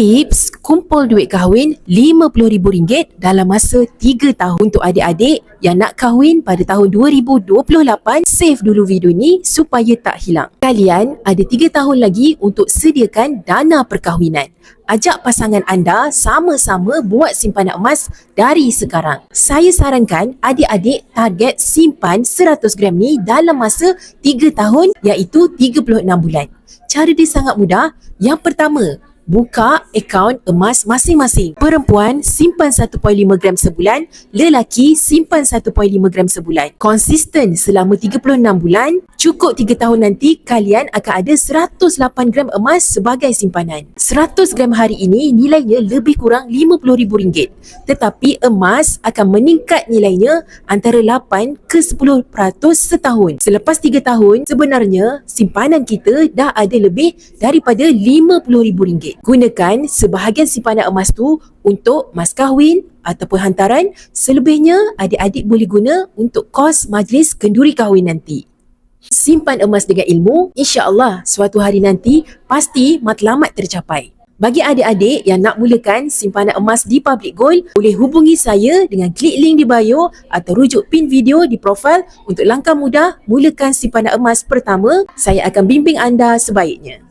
Tips kumpul duit kahwin RM50,000 dalam masa 3 tahun untuk adik-adik yang nak kahwin pada tahun 2028 save dulu video ni supaya tak hilang. Kalian ada 3 tahun lagi untuk sediakan dana perkahwinan. Ajak pasangan anda sama-sama buat simpanan emas dari sekarang. Saya sarankan adik-adik target simpan 100 gram ni dalam masa 3 tahun iaitu 36 bulan. Cara dia sangat mudah. Yang pertama, buka akaun emas masing-masing. Perempuan simpan 1.5 gram sebulan, lelaki simpan 1.5 gram sebulan. Konsisten selama 36 bulan, cukup 3 tahun nanti kalian akan ada 108 gram emas sebagai simpanan. 100 gram hari ini nilainya lebih kurang RM50,000. Tetapi emas akan meningkat nilainya antara 8 ke 10% setahun. Selepas 3 tahun, sebenarnya simpanan kita dah ada lebih daripada RM50,000. Gunakan sebahagian simpanan emas tu untuk mas kahwin ataupun hantaran. Selebihnya, adik-adik boleh guna untuk kos majlis kenduri kahwin nanti. Simpan emas dengan ilmu, insya-Allah suatu hari nanti pasti matlamat tercapai. Bagi adik-adik yang nak mulakan simpanan emas di Public Gold, boleh hubungi saya dengan klik link di bio atau rujuk pin video di profil untuk langkah mudah mulakan simpanan emas pertama. Saya akan bimbing anda sebaiknya.